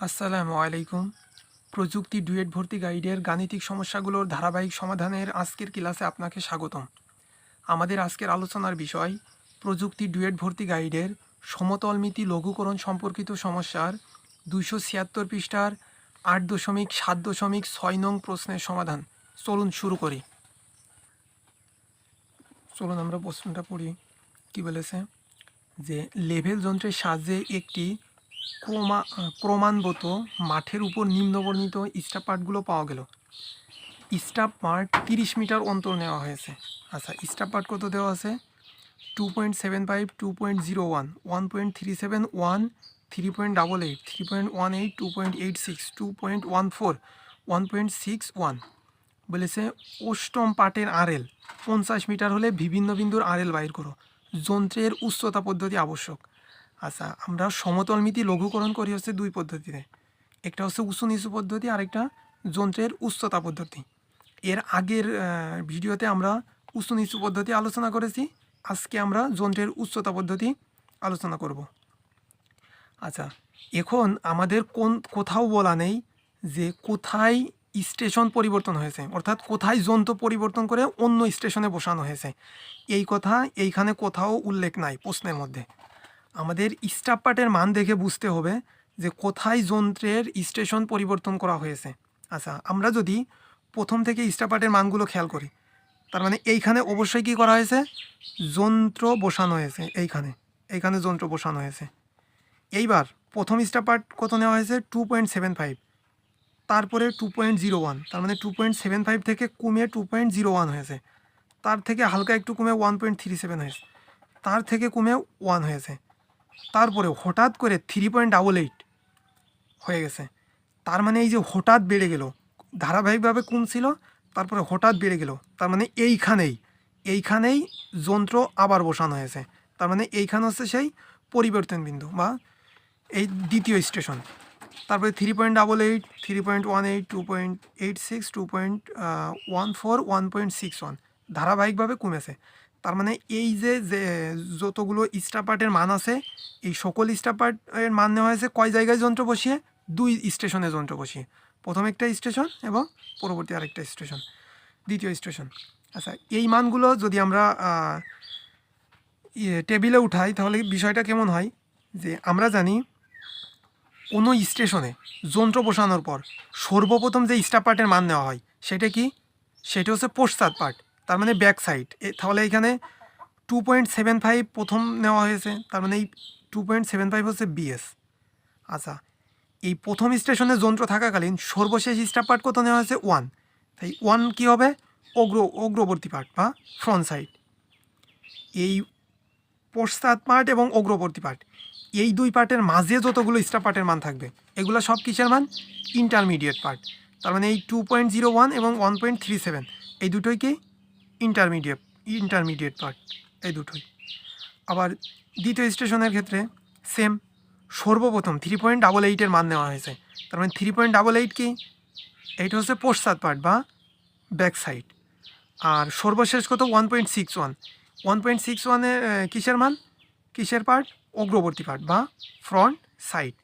আসসালামু আলাইকুম। প্রযুক্তি ডুয়েট ভর্তি গাইডের গাণিতিক সমস্যাগুলোর ধারাবাহিক সমাধানের আজকের ক্লাসে আপনাকে স্বাগতম। আমাদের আজকের আলোচনার বিষয়, প্রযুক্তি ডুয়েট ভর্তি গাইডের সমতলমিতি লঘুকরণ সম্পর্কিত সমস্যার দুইশো ছিয়াত্তর পৃষ্ঠার আট দশমিক সাত দশমিক ছয় নং প্রশ্নের সমাধান। চলুন শুরু করি। চলুন আমরা প্রশ্নটা পড়ি। কি বলেছে? যে লেভেল যন্ত্রের সাহায্যে একটি ক্রমান্বত মাঠের উপর নিম্নবর্ণিত স্টাফ পার্টগুলো পাওয়া গেল। স্টাফ পার্ট তিরিশ মিটার অন্তর নেওয়া হয়েছে। আচ্ছা স্টাফ পার্ট কত দেওয়া আছে? Two point seven five two point zero one one point three seven one three point double eight three point one eight two point eight six two point one four one point six one বলেছে, অষ্টম পাটের RL পঞ্চাশ metre হলে বিভিন্ন বিন্দুর RL বাইর করো। যন্ত্রের উচ্চতা পদ্ধতি আবশ্যক। আচ্ছা আমরা সমতলমিতি লঘুকরণ করি হচ্ছে দুই পদ্ধতিতে। একটা হচ্ছে উঁচু নিচু পদ্ধতি, আরেকটা যন্ত্রের উচ্চতা পদ্ধতি। এর আগের ভিডিওতে আমরা উঁচু নিচু পদ্ধতি আলোচনা করেছি। আজকে আমরা যন্ত্রের উচ্চতা পদ্ধতি আলোচনা করব। আচ্ছা এখন আমাদের কোন, কোথাও বলা নেই যে কোথায় স্টেশন পরিবর্তন হয়েছে, অর্থাৎ কোথায় যন্ত্র পরিবর্তন করে অন্য স্টেশনে বসানো হয়েছে। এই কথা এইখানে কোথাও উল্লেখ নাই প্রশ্নের মধ্যে। আমাদের স্টাফ পার্টের মান দেখে বুঝতে হবে যে কোথায় যন্ত্রের স্টেশন পরিবর্তন করা হয়েছে। আচ্ছা আমরা যদি প্রথম থেকে স্টাফ পার্টের মানগুলো খেয়াল করি, তার মানে এইখানে অবশ্যই কি করা হয়েছে? যন্ত্র বসানো হয়েছে, এইখানে এইখানে যন্ত্র বসানো হয়েছে। এইবার প্রথম স্টাফ পার্ট কত নেওয়া হয়েছে? টু পয়েন্ট সেভেন ফাইভ তারপরে টু পয়েন্ট জিরো ওয়ান তার মানে টু পয়েন্ট সেভেন ফাইভ থেকে কমে টু পয়েন্ট জিরো ওয়ান হয়েছে। তার থেকে হালকা একটু কমে ওয়ান পয়েন্ট থ্রি সেভেন হয়েছে। তার থেকে কমে ওয়ান হয়েছে। তারপরে হঠাৎ করে থ্রি পয়েন্ট ডাবল এইট হয়ে গেছে। তার মানে এই যে হঠাৎ বেড়ে গেল, ধারাবাহিকভাবে কমছিল তারপরে হঠাৎ বেড়ে গেল, তার মানে এইখানেই এইখানেই যন্ত্র আবার বসানো হয়েছে। তার মানে এইখানে হচ্ছে সেই পরিবর্তন বিন্দু বা এই দ্বিতীয় স্টেশন তারপরে three point double eight three point one eight two point eight six two point one four one point six one ধারাবাহিকভাবে কমেছে। তার মানে এই যে যে যতগুলো স্টার পার্টের মান আছে, এই সকল স্টার পার্টের মান নেওয়া হয়েছে কয় জায়গায় যন্ত্র বসিয়ে? দুই স্টেশনে যন্ত্র বসিয়ে। প্রথম একটা স্টেশন এবং পরবর্তী আরেকটা স্টেশন, দ্বিতীয় স্টেশন। আচ্ছা এই মানগুলো যদি আমরা ইয়ে টেবিলে উঠাই, তাহলে বিষয়টা কেমন হয়? যে আমরা জানি কোনো স্টেশনে যন্ত্র বসানোর পর সর্বপ্রথম যে স্টার পার্টের মান নেওয়া হয়, সেটা কি? সেটা হচ্ছে পশ্চাৎ পার্ট। তার মানে ব্যাক সাইড তাহলে এখানে টু পয়েন্ট সেভেন ফাইভ প্রথম নেওয়া হয়েছে, তার মানে এই টু পয়েন্ট সেভেন ফাইভ হচ্ছে বিএস আচ্ছা এই প্রথম স্টেশনে যন্ত্র থাকাকালীন সর্বশেষ স্টার পার্ট কত নেওয়া হয়েছে? ওয়ান তাই ওয়ান কী হবে? অগ্র, অগ্রবর্তী পার্ট বা ফ্রন্ট সাইড এই পশ্চাৎ পার্ট এবং অগ্রবর্তী পার্ট এই দুই পার্টের মাঝে যতগুলো স্টার পার্টের মান থাকবে, এগুলো সব কিসের মান? ইন্টারমিডিয়েট পার্ট তার মানে এই টু পয়েন্ট জিরো ওয়ান এবং ওয়ান পয়েন্ট থ্রি সেভেন এই দুটোই কি ইন্টারমিডিয়েট ইন্টারমিডিয়েট পার্ট এই দুটোই। আবার দ্বিতীয় স্টেশনের ক্ষেত্রে সেম সর্বপ্রথম থ্রি পয়েন্ট ডাবল এইটের মান নেওয়া হয়েছে। তার মানে থ্রি পয়েন্ট ডাবল এইট কি? এইটা হচ্ছে পশ্চাৎ পার্ট বা ব্যাক সাইড আর সর্বশেষ কত? One point six one one point six ওয়ানে কিসের মান? কিসের পার্ট অগ্রবর্তী পার্ট বা ফ্রন্ট সাইড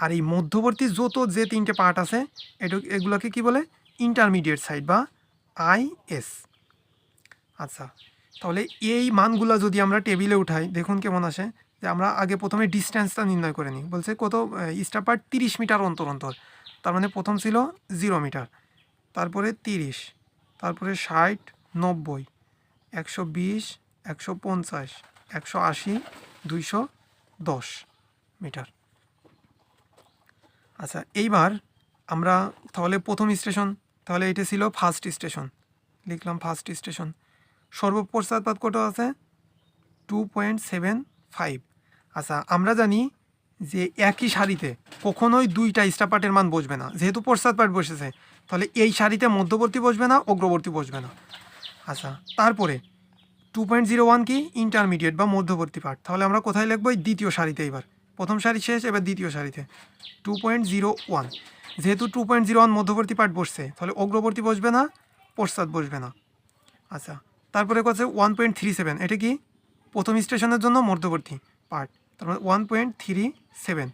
আর এই মধ্যবর্তী যত যে তিনটে পার্ট আছে এটু এগুলোকে কি বলে? ইন্টারমিডিয়েট সাইড বা আইএস আচ্ছা তাহলে এই মানগুলো যদি আমরা টেবিলে উঠাই, দেখুন কেমন আসে, যে আমরা আগে প্রথমে ডিস্ট্যান্সটা নির্ণয় করে নিই। বলছে কত স্টার পার্ট তিরিশ মিটার অন্তর অন্তর। তার মানে প্রথম ছিল জিরো মিটার তারপরে তিরিশ, তারপরে ষাট, নব্বই, একশো বিশ, একশো পঞ্চাশ, একশো আশি, দুইশো দশ মিটার আচ্ছা এইবার আমরা তাহলে প্রথম স্টেশন তাহলে এটা ছিল ফার্স্ট স্টেশন লিখলাম ফার্স্ট স্টেশন সর্বপশ্চাৎপাত কত আছে? টু পয়েন্ট সেভেন ফাইভ আচ্ছা আমরা জানি যে একই সারিতে কখনোই দুইটা স্টাপার্টের মান বসবে না। যেহেতু পশ্চাৎপাট বসেছে, তাহলে এই সারিতে মধ্যবর্তী বসবে না, অগ্রবর্তী বসবে না। আচ্ছা তারপরে টু পয়েন্ট জিরো ওয়ান কি? ইন্টারমিডিয়েট বা মধ্যবর্তী পার্ট তাহলে আমরা কোথায় লিখব? এই দ্বিতীয় সারিতে এবার প্রথম সারি শেষ, এবার দ্বিতীয় সারিতে। টু পয়েন্ট জিরো ওয়ান যেহেতু টু পয়েন্ট জিরো ওয়ান মধ্যবর্তী পার্ট বসছে, তাহলে অগ্রবর্তী বসবে না পশ্চাৎ বসবে না। আচ্ছা তারপরে কথা ওয়ান পয়েন্ট থ্রি সেভেন এটা কি? প্রথম স্টেশনের জন্য মধ্যবর্তী পার্ট তারপরে ওয়ান পয়েন্ট থ্রি সেভেন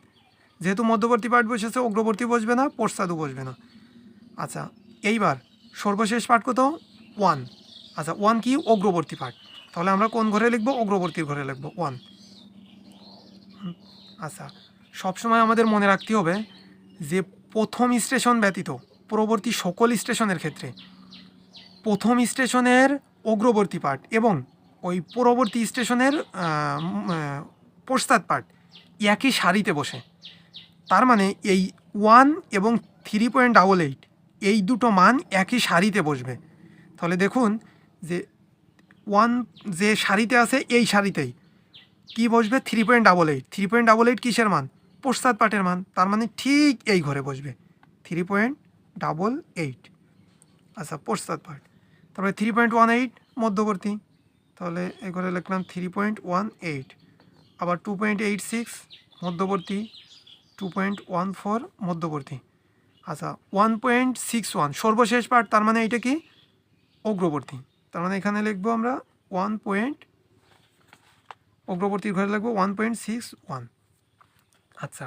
যেহেতু মধ্যবর্তী পার্ট বসেছে, অগ্রবর্তী বসবে না, পশ্চাদও বসবে না। আচ্ছা এইবার সর্বশেষ পার্ট কত? ওয়ান আচ্ছা ওয়ান কি? অগ্রবর্তী পার্ট তাহলে আমরা কোন ঘরে লিখব? অগ্রবর্তীর ঘরে লিখব ওয়ান আচ্ছা সবসময় আমাদের মনে রাখতে হবে যে প্রথম স্টেশন ব্যতীত, পরবর্তী সকল স্টেশনের ক্ষেত্রে প্রথম স্টেশনের অগ্রবর্তী পার্ট এবং ওই পরবর্তী স্টেশনের পশ্চাৎ পার্ট একই সারিতে বসে। তার মানে এই ওয়ান এবং থ্রি পয়েন্ট ডাবল এইট এই দুটো মান একই সারিতে বসবে। তাহলে দেখুন যে ওয়ান যে সারিতে আছে এই সারিতেই কি বসবে? Three point double eight. Three point double eight কিসের মান? পশ্চাৎ পাটের মান। তার মানে ঠিক এই ঘরে বসবে। Three point double eight. আচ্ছা পশ্চাৎ পাট তারপরে থ্রি পয়েন্ট ওয়ান এইট মধ্যবর্তী। তাহলে ঘরে লিখলাম থ্রি পয়েন্ট ওয়ান এইট আবার টু পয়েন্ট এইট সিক্স মধ্যবর্তী টু পয়েন্ট ওয়ান ফোর মধ্যবর্তী। আচ্ছা ওয়ান পয়েন্ট সিক্স ওয়ান সর্বশেষ পার্ট তার মানে এইটা কি? অগ্রবর্তী। তার মানে এখানে লিখব আমরা ওয়ান পয়েন্ট অগ্রবর্তীর ঘরে লিখব ওয়ান পয়েন্ট সিক্স ওয়ান আচ্ছা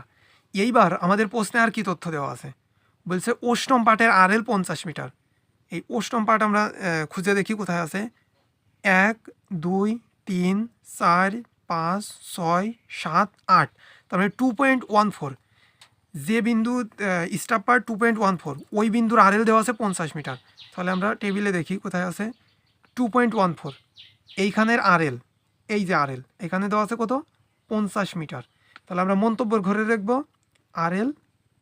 এইবার আমাদের প্রশ্নে আর কি তথ্য দেওয়া আছে? বলছে, অষ্টম পাটের আর এল পঞ্চাশ মিটার। এই অষ্টম পার্ট আমরা খুঁজে দেখি কোথায় আছে। এক, দুই, তিন, চার, পাঁচ, ছয়, সাত, আট। তার মানে টু পয়েন্ট ওয়ান ফোর যে বিন্দু staff part two point one four ওই বিন্দুর আর এল দেওয়া আছে পঞ্চাশ মিটার। তাহলে আমরা টেবিলে দেখি কোথায় আছে। টু পয়েন্ট ওয়ান ফোর এইখানের আর এল এই যে আর এল এখানে দেওয়া আছে কত? পঞ্চাশ মিটার। তাহলে আমরা মন্তব্যের ঘরে রাখব আর এল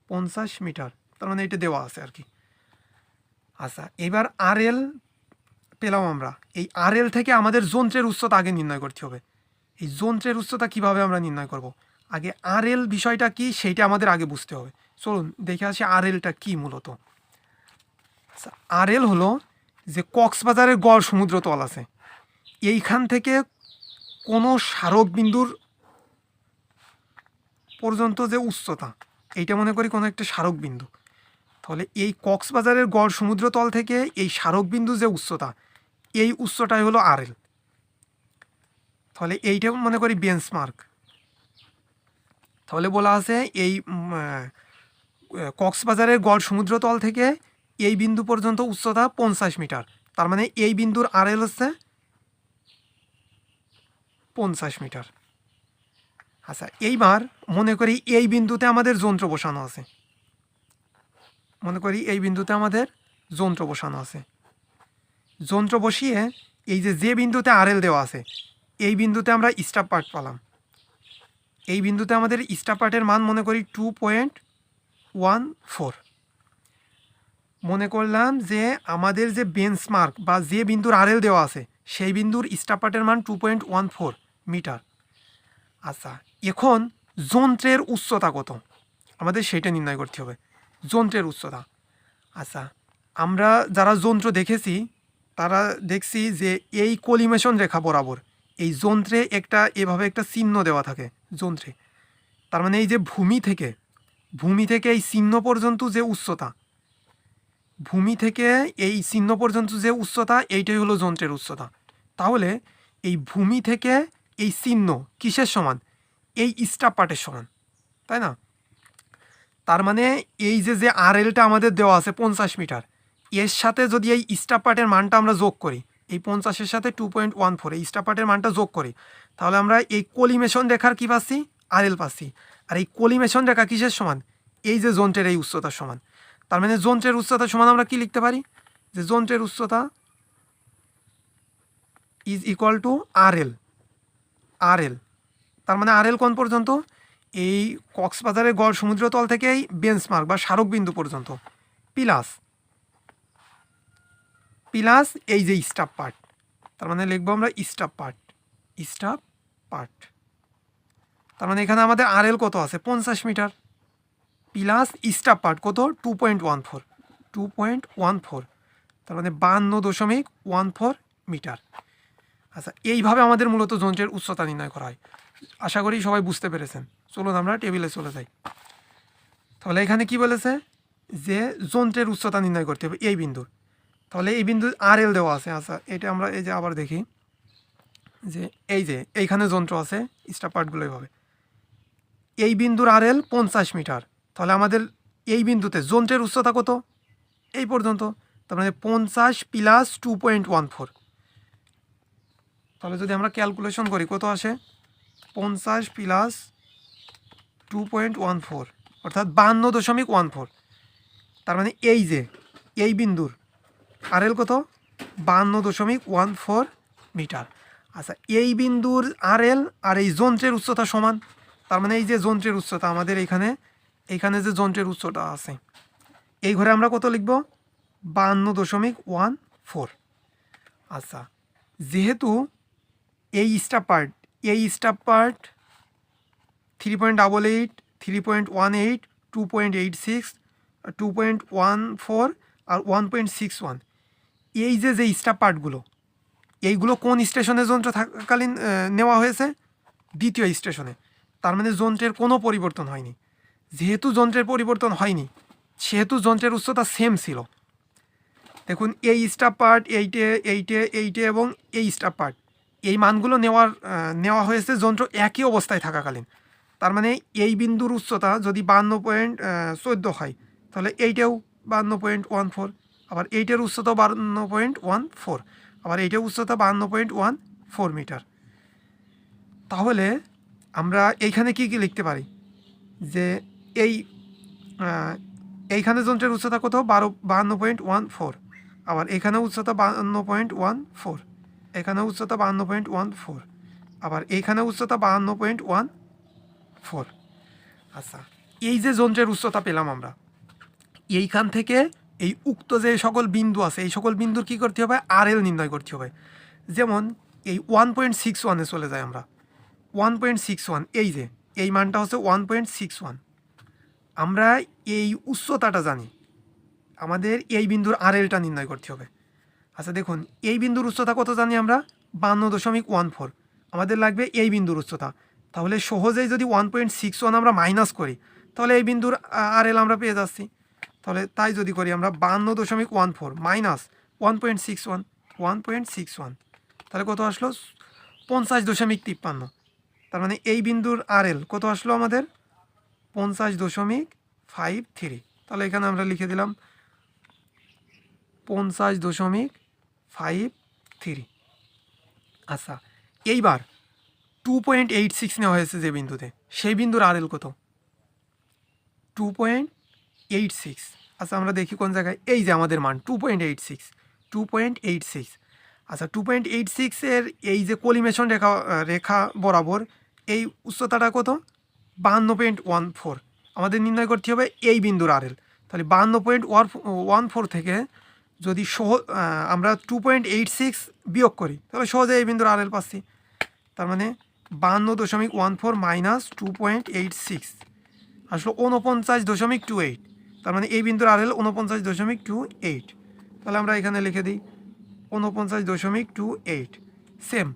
পঞ্চাশ মিটার। তার মানে এটা দেওয়া আছে আর কি। আচ্ছা এবার আর এল পেলাম আমরা। এই আর এল থেকে আমাদের যন্ত্রের উচ্চতা আগে নির্ণয় করতে হবে। এই যন্ত্রের উচ্চতা কীভাবে আমরা নির্ণয় করব? আগে আর এল বিষয়টা কি সেইটা আমাদের আগে বুঝতে হবে। চলুন, দেখে আসি আর এলটা কী মূলত। আচ্ছা আর এল হলো যে কক্সবাজারের গড় সমুদ্র তল আছে। এইখান থেকে কোনো স্মারক বিন্দুর পর্যন্ত যে উচ্চতা, এইটা মনে করি কোনো একটা স্মারক বিন্দু। তাহলে এই কক্সবাজারের গড় সমুদ্রতল থেকে এই স্মারক বিন্দু যে উচ্চতা, এই উচ্চটাই হলো আর এল তাহলে এইটা মনে করি বেঞ্চমার্ক তাহলে বলা আছে এই কক্সবাজারের গড় সমুদ্রতল থেকে এই বিন্দু পর্যন্ত উচ্চতা পঞ্চাশ মিটার। তার মানে এই বিন্দুর আর এল হচ্ছে পঞ্চাশ মিটার। আচ্ছা এইবার মনে করি এই বিন্দুতে আমাদের যন্ত্র বসানো আছে। মনে করি এই বিন্দুতে আমাদের যন্ত্র বসানো আছে। যন্ত্র বসিয়ে এই যে যে বিন্দুতে আরএল দেওয়া আছে, এই বিন্দুতে আমরা স্টাপ পার্ট পালাম। এই বিন্দুতে আমাদের স্টাপ পার্টের মান মনে করি টু পয়েন্ট ওয়ান ফোর মনে করলাম যে, আমাদের যে বেঞ্চমার্ক বা যে বিন্দুর আরএল দেওয়া আছে, সেই বিন্দুর স্টাপ পার্টের মান two point one four metre. আচ্ছা এখন যন্ত্রের উচ্চতা কত? আমাদের সেটা নির্ণয় করতে হবে। যন্ত্রের উচ্চতা। আচ্ছা আমরা যারা যন্ত্র দেখেছি, তারা দেখছি যে এই কলিমেশন রেখা বরাবর এই যন্ত্রে একটা, এভাবে একটা চিহ্ন দেওয়া থাকে যন্ত্রে। তার মানে এই যে ভূমি থেকে ভূমি থেকে এই চিহ্ন পর্যন্ত যে উচ্চতা, ভূমি থেকে এই চিহ্ন পর্যন্ত যে উচ্চতা, এইটাই হলো যন্ত্রের উচ্চতা। তাহলে এই ভূমি থেকে এই চিহ্ন কিসের সমান? এই স্টাপ পার্টের সমান, তাই না? তার মানে এই যে যে আর এলটা আমাদের দেওয়া আছে পঞ্চাশ মিটার, এর সাথে যদি এই স্টাপ পার্টের মানটা আমরা যোগ করি, এই পঞ্চাশের সাথে টু পয়েন্ট ওয়ান ফোর এই স্টাপ পার্টের মানটা যোগ করি, তাহলে আমরা এই কলিমেশন রেখার কী পাচ্ছি? আর এল পাচ্ছি। আর এই কলিমেশন রেখা কিসের সমান? এই যে যন্ত্রের এই উচ্চতার সমান। তার মানে যন্ত্রের উচ্চতার সমান আমরা কি লিখতে পারি? যে যন্ত্রের উচ্চতা is equal to R L R L তার মানে আর এল কোন পর্যন্ত? এই কক্সবাজারের গড় সমুদ্রতল থেকেই বেঞ্চমার্ক বা স্মারক বিন্দু পর্যন্ত। পিলাস পিলাস এই যে স্টাফ পার্ট তার মানে লিখব আমরা স্টাফ পার্ট স্টাফ পার্ট তার মানে এখানে আমাদের আর এল কত আছে? পঞ্চাশ মিটার। প্লাস স্টাফ পার্ট কত? Two point one four two point one four তার মানে বান্ন দশমিক ওয়ান ফোর মিটার। আচ্ছা এইভাবে আমাদের মূলত যন্ত্রের উচ্চতা নির্ণয় করা হয়। আশা করি সবাই বুঝতে পেরেছেন। চলুন আমরা টেবিলে চলে যাই। তাহলে এখানে কি বলেছে? যে যন্ত্রের উচ্চতা নির্ণয় করতে হবে, এই বিন্দুর। তাহলে এই বিন্দু আর এল দেওয়া আছে। আচ্ছা এটা আমরা এই যে আবার দেখি যে এই যে এইখানে যন্ত্র আছে স্টার পার্টগুলো এইভাবে এই বিন্দুর আর এল পঞ্চাশ মিটার। তাহলে আমাদের এই বিন্দুতে যন্ত্রের উচ্চতা কত? এই পর্যন্ত। তার মানে পঞ্চাশ plus two point one four তাহলে যদি আমরা ক্যালকুলেশন করি, কত আসে? পঞ্চাশ plus two point one four অর্থাৎ বান্ন দশমিক ওয়ান ফোর তার মানে এই যে, এই বিন্দুর আর এল কত? বান্ন দশমিক ওয়ান ফোর মিটার। আচ্ছা এই বিন্দুর আর এল আর এই যন্ত্রের উচ্চতা সমান। তার মানে এই যে যন্ত্রের উচ্চতা আমাদের এখানে এখানে যে যন্ত্রের উচ্চতা আছে, এই ঘরে আমরা কত লিখব? বান্ন দশমিক ওয়ান ফোর আচ্ছা যেহেতু এই স্টাফ পার্ট এই staff part three point double eight three point one eight two point eight six two point one four আর ওয়ান পয়েন্ট সিক্স ওয়ান এই যে যে স্টাফ পার্টগুলো এইগুলো কোন স্টেশনে যন্ত্র থাকাকালীন নেওয়া হয়েছে? দ্বিতীয় স্টেশনে। তার মানে যন্ত্রের কোনো পরিবর্তন হয়নি। যেহেতু যন্ত্রের পরিবর্তন হয়নি, সেহেতু যন্ত্রের উচ্চতা সেম ছিল। দেখুন, এই স্টাফ পার্ট এইটে এইটে এইটে এবং এই স্টাফ পার্ট এই মানগুলো নেওয়ার নেওয়া হয়েছে যন্ত্র একই অবস্থায় থাকাকালীন। তার মানে এই বিন্দুর উচ্চতা যদি বান্ন পয়েন্ট চোদ্দ হয়, তাহলে এইটাও বান্ন পয়েন্ট ওয়ান ফোর, আবার এইটার উচ্চতা বান্ন পয়েন্ট ওয়ান ফোর, আবার এইটার উচ্চতা বান্ন পয়েন্ট ওয়ান ফোর মিটার। তাহলে আমরা এইখানে কি কি লিখতে পারি? যে এই এইখানে যন্ত্রের উচ্চতা কত? বারো বাহান্ন পয়েন্ট ওয়ান ফোর, আবার এখানে উচ্চতা বাহান্ন পয়েন্ট ওয়ান ফোর এখানে উচ্চতা বাহান্ন পয়েন্ট ওয়ান ফোর, আবার এইখানে উচ্চতা বাহান্ন পয়েন্ট ওয়ান ফোর। আচ্ছা এই যে যন্ত্রের উচ্চতা পেলাম আমরা, এইখান থেকে এই উক্ত যে সকল বিন্দু আছে, এই সকল বিন্দুর কী করতে হবে? আর এল নির্ণয় করতে হবে। যেমন এই ওয়ান পয়েন্ট সিক্স ওয়ানে চলে যাই আমরা। ওয়ান পয়েন্ট সিক্স ওয়ান এই যে, এই মানটা হচ্ছে ওয়ান পয়েন্ট সিক্স ওয়ান আমরা এই উচ্চতাটা জানি। আমাদের এই বিন্দুর আর এলটা নির্ণয় করতে হবে। আচ্ছা দেখুন, এই বিন্দুর উচ্চতা কত জানি আমরা? বান্ন দশমিক ওয়ান ফোর। আমাদের লাগবে এই বিন্দুর উচ্চতা। তাহলে সহজেই যদি ওয়ান পয়েন্ট সিক্স ওয়ান আমরা মাইনাস করি, তাহলে এই বিন্দুর আর এল আমরা পেয়ে যাচ্ছি। তাহলে তাই যদি করি আমরা বান্ন দশমিক one four minus one point six one one point six one তাহলে কত আসলো? পঞ্চাশ দশমিক তিপ্পান্ন। তার মানে এই বিন্দুর আর এল কত আসলো আমাদের? পঞ্চাশ দশমিক ফাইভ থ্রি তাহলে এখানে আমরা লিখে দিলাম পঞ্চাশ দশমিক ফাইভ থ্রি আচ্ছা এইবার টু পয়েন্ট এইট সিক্স নেওয়া হয়েছে যে বিন্দুতে, সেই বিন্দুর আর এল কত? টু পয়েন্ট এইট সিক্স আচ্ছা আমরা দেখি কোন জায়গায়। এই যে আমাদের মান two point eight six two point eight six আচ্ছা টু পয়েন্ট এইট সিক্সের এই যে কলিমেশন রেখা রেখা বরাবর এই উচ্চতাটা কত? বাহান্ন পয়েন্ট ওয়ান ফোর আমাদের নির্ণয় করতে হবে এই বিন্দুর আর এল তাহলে বাহান্ন পয়েন্ট ওয়ান ওয়ান ফোর থেকে যদি সহ আমরা টু পয়েন্ট এইট সিক্স বিয়োগ করি, তাহলে সহজে এই বিন্দুর আর এল পাচ্ছি। তার মানে বাহান্ন দশমিক one four minus two point eight six. আসলে উনপঞ্চাশ দশমিক টু এইট। তার মানে এই বিন্দুর আরএল উনপঞ্চাশ দশমিক টু এইট। তাহলে আমরা এখানে লিখে দিই উনপঞ্চাশ দশমিক টু এইট। সেম,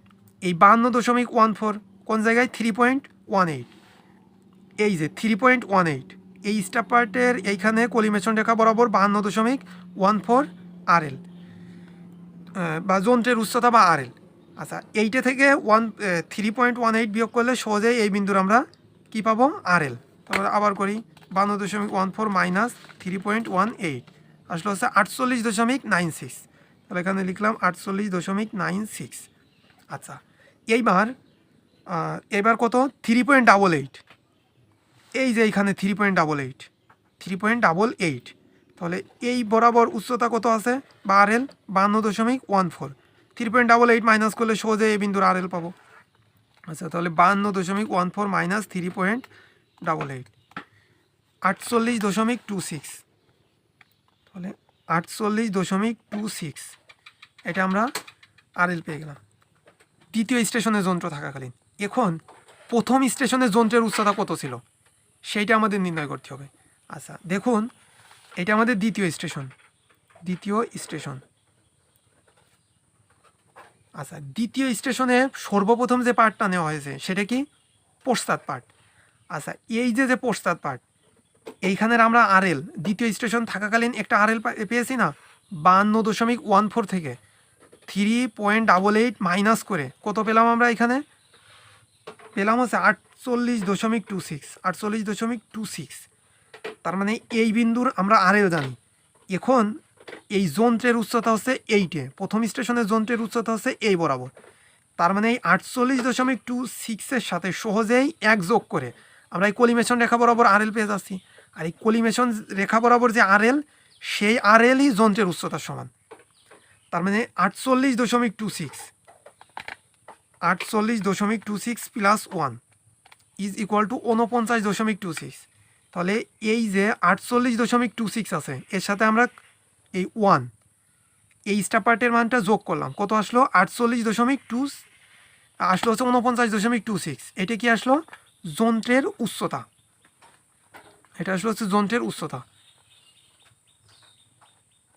এই বাহান্ন দশমিক ওয়ান ফোর কোন জায়গায়? Three point one eight. এই যে থ্রি পয়েন্ট ওয়ান এইট, এই স্টাফ পার্টের এইখানে কলিমেশন রেখা বরাবর বাহান্ন দশমিক ওয়ান ফোর আরএল বা যন্ত্রের উচ্চতা বা আরএল আচ্ছা এইটা থেকে one three point one eight বিয়োগ করলে সহজেই এই বিন্দুর আমরা কী পাবো? আর এল তারপরে আবার করি, বান্ন দশমিক one four minus three point one eight আসলে হচ্ছে আটচল্লিশ দশমিক নাইন সিক্স তাহলে এখানে লিখলাম আটচল্লিশ দশমিক নাইন সিক্স আচ্ছা এইবার এবার কত? থ্রি পয়েন্ট ডাবল এইট এই যে এইখানে three point double eight three point double eight তাহলে এই বরাবর উচ্চতা কত আছে? বা আর এল বান্ন দশমিক one four. Three point double eight minus করলে সহজে এই বিন্দুর আর এল পাবো। আচ্ছা তাহলে বান্ন দশমিক one four minus three point double eight আটচল্লিশ দশমিক টু সিক্স তাহলে আটচল্লিশ দশমিক টু সিক্স এটা আমরা আর এল পেয়ে গেলাম। দ্বিতীয় স্টেশনে যন্ত্র থাকাকালীন। এখন প্রথম স্টেশনে যন্ত্রের উচ্চতা কত ছিল? সেইটা আমাদের নির্ণয় করতে হবে। আচ্ছা দেখুন, এটা আমাদের দ্বিতীয় স্টেশন। দ্বিতীয় স্টেশন। আচ্ছা দ্বিতীয় স্টেশনে সর্বপ্রথম যে পার্টটা নেওয়া হয়েছে, সেটা কি? পশ্চাৎ পার্ট আচ্ছা এই যে যে পশ্চাৎ পার্ট এইখানের আমরা আরএল, দ্বিতীয় স্টেশন থাকাকালীন একটা আরএল পেয়েছি না? বান্ন দশমিক ওয়ান ফোর থেকে। Three point double eight minus করে। কত পেলাম আমরা এখানে? পেলাম হচ্ছে আটচল্লিশ দশমিক টু সিক্স, আটচল্লিশ দশমিক টু সিক্স। তার মানে এই বিন্দুর আমরা আরএল জানি। এখন এই যন্ত্রের উচ্চতা হচ্ছে এইটে। প্রথম স্টেশনের যন্ত্রের উচ্চতা হচ্ছে এই বরাবর। তার মানে এই আটচল্লিশ দশমিক টু সিক্সের সাথে সহজেই এক যোগ করে আমরা এই কলিমেশন রেখা বরাবর আরএল পেয়ে যাচ্ছি। আর এই কলিমেশন রেখা বরাবর যে আরএল সেই আরএলই যন্ত্রের উচ্চতার সমান। তার মানে আটচল্লিশ দশমিক টু সিক্স আটচল্লিশ দশমিক two six plus one is equal to উনপঞ্চাশ দশমিক টু সিক্স তাহলে এই যে আটচল্লিশ দশমিক টু সিক্স আছে, এর সাথে আমরা এই ওয়ান এই স্টাপার্টের মানটা যোগ করলাম। কত আসলো? আটচল্লিশ দশমিক টু আসলো হচ্ছে উনপঞ্চাশ দশমিক টু সিক্স এটা কি আসলো? যন্ত্রের উচ্চতা। এটা আসলো হচ্ছে যন্ত্রের উচ্চতা।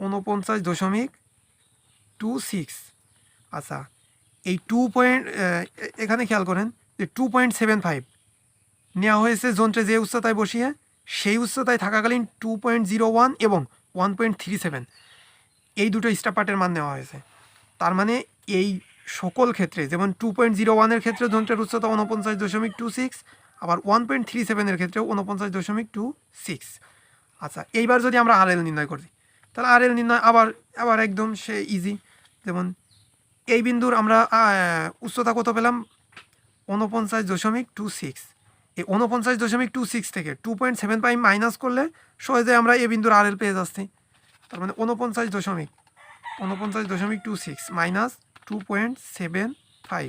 উনপঞ্চাশ দশমিক টু সিক্স আচ্ছা এই টু পয়েন্ট এখানে খেয়াল করেন যে টু পয়েন্ট সেভেন ফাইভ নেওয়া হয়েছে যন্ত্রে যে উচ্চতায় বসিয়ে, সেই উচ্চতায় থাকাকালীন টু পয়েন্ট জিরো ওয়ান এবং ওয়ান পয়েন্ট থ্রি সেভেন এই দুটো স্টাপার্টের মান নেওয়া হয়েছে। তার মানে এই সকল ক্ষেত্রে, যেমন টু পয়েন্ট জিরো ওয়ানের ক্ষেত্রে যন্ত্রের উচ্চতা উনপঞ্চাশ দশমিক টু সিক্স আবার ওয়ান পয়েন্ট থ্রি সেভেনের ক্ষেত্রেও উনপঞ্চাশ দশমিক টু সিক্স আচ্ছা এইবার যদি আমরা আর এল নির্ণয় করি, তাহলে আর এল নির্ণয় আবার আবার একদম সে ইজি যেমন এই বিন্দুর আমরা উচ্চতা কত পেলাম? উনপঞ্চাশ দশমিক টু সিক্স এই উনপঞ্চাশ দশমিক টু সিক্স থেকে two point seven five minus করলে সহজে আমরা এই বিন্দুর আর এল পেয়ে যাচ্ছি। তার মানে উনপঞ্চাশ দশমিক উনপঞ্চাশ দশমিক two six minus two point seven five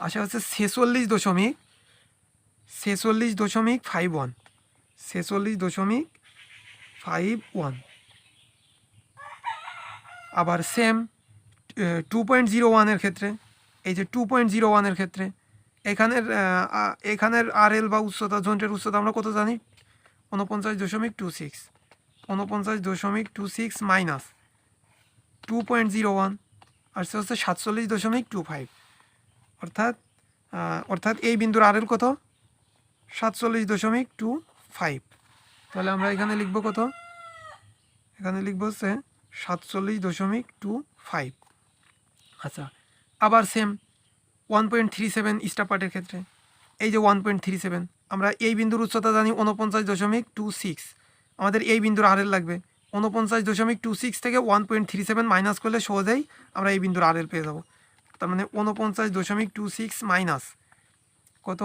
আশা হচ্ছে ছেচল্লিশ দশমিক ছেচল্লিশ দশমিক ফাইভ ওয়ান ছেচল্লিশ দশমিক ফাইভ ওয়ান আবার সেম টু পয়েন্ট জিরো ওয়ানের ক্ষেত্রে, এই যে টু পয়েন্ট জিরো ওয়ানের ক্ষেত্রে এখানের এখানের আর এল বা উচ্চতা যন্ত্রের উচ্চতা আমরা কত জানি? উনপঞ্চাশ দশমিক টু সিক্স। উনপঞ্চাশ দশমিক two six minus two point zero one, আর সে হচ্ছে সাতচল্লিশ দশমিক টু ফাইভ। অর্থাৎ অর্থাৎ এই বিন্দুর আর এল কত? সাতচল্লিশ দশমিক টু ফাইভ। তাহলে আমরা এখানে লিখব কত? এখানে লিখব হচ্ছে সাতচল্লিশ দশমিক টু ফাইভ। আচ্ছা আবার same one point three seven staff পার্টের ক্ষেত্রে। এই যে ওয়ান পয়েন্ট থ্রি সেভেন আমরা এই বিন্দুর উচ্চতা জানি উনপঞ্চাশ দশমিক টু সিক্স আমাদের এই বিন্দুর আরেল লাগবে। উনপঞ্চাশ দশমিক টু সিক্স থেকে one point three seven minus করলে সহজেই আমরা এই বিন্দুর আরেল পেয়ে যাব। তার মানে উনপঞ্চাশ দশমিক টু সিক্স মাইনাস কত?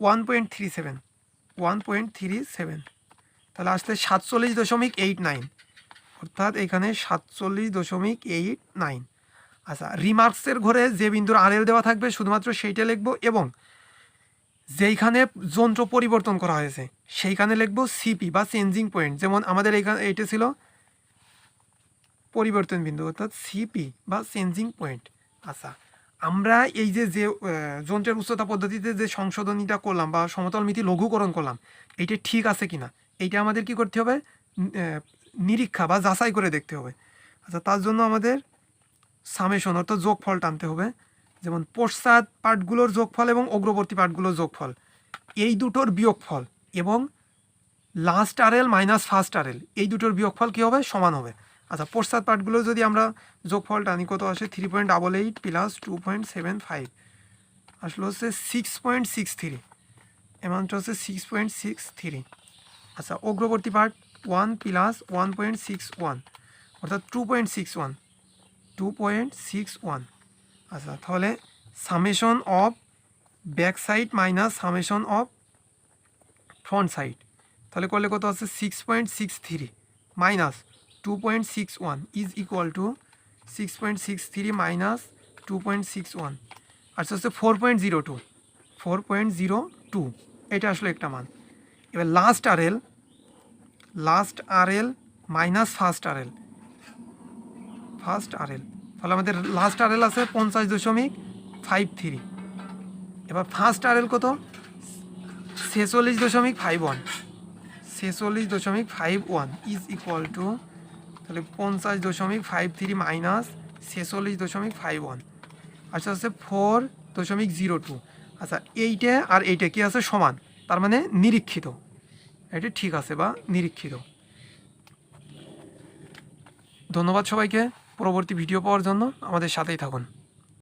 One point three seven one point three seven তাহলে আসলে সাতচল্লিশ দশমিক এইট নাইন অর্থাৎ এখানে সাতচল্লিশ দশমিক এইট নাইন আচ্ছা রিমার্কসের ঘরে যে বিন্দুর আরএল দেওয়া থাকবে, শুধুমাত্র সেইটা লিখব এবং যেইখানে যন্ত্র পরিবর্তন করা হয়েছে, সেইখানে লিখব সিপি বা চেঞ্জিং পয়েন্ট যেমন আমাদের এইখানে, এইটা ছিল পরিবর্তন বিন্দু, অর্থাৎ সিপি বা চেঞ্জিং পয়েন্ট আচ্ছা আমরা এই যে যে যন্ত্রের উচ্চতা পদ্ধতিতে যে সংশোধনীটা করলাম বা সমতল মিতি লঘুকরণ করলাম, এইটা ঠিক আছে কি না এইটা আমাদের কি করতে হবে? নিরীক্ষা বা যাচাই করে দেখতে হবে। আচ্ছা তার জন্য আমাদের সামেশন অর্থাৎ যোগফল টানতে হবে। যেমন পশ্চাৎ পার্টগুলোর যোগফল এবং অগ্রবর্তী পার্টগুলোর যোগফল। এই দুটোর বিয়োগফল এবং last RL minus first RL এই দুটোর বিয়োগফল কী হবে? সমান হবে। আচ্ছা পশ্চাৎ পার্টগুলো যদি আমরা যোগফল টানি, কত আসে? Three point double eight plus two point seven five আসলে হচ্ছে সিক্স পয়েন্ট সিক্স থ্রি অ্যামাউন্টটা হচ্ছে সিক্স পয়েন্ট সিক্স থ্রি আচ্ছা অগ্রবর্তী part one plus one point six one অর্থাৎ two point six one two point six one আচ্ছা তাহলে summation of back side minus summation of front side তাহলে করলে কত আছে? Six point six three minus two point six one is equal to six point six three minus two point six one আচ্ছা হচ্ছে four point zero two four point zero two এটা আসলে একটা মান। এবার last R L last R L minus first R L first RL. তাহলে আমাদের last RL আছে পঞ্চাশ দশমিক ফাইভ থ্রি এবার ফার্স্ট আরএল কত? ছেচল্লিশ দশমিক ফাইভ ওয়ান ছেচল্লিশ দশমিক five one is equal to তাহলে পঞ্চাশ দশমিক ফাইভ থ্রি মাইনাস ছেচল্লিশ দশমিক ফাইভ ওয়ান আচ্ছা হচ্ছে ফোর দশমিক জিরো টু আচ্ছা এইটা আর এইটা কি আছে? সমান। তার মানে নিরীক্ষিত। এটা ঠিক আছে বা নিরীক্ষিত। ধন্যবাদ সবাইকে। পরবর্তী ভিডিও পাওয়ার জন্য আমাদের সাথেই থাকুন।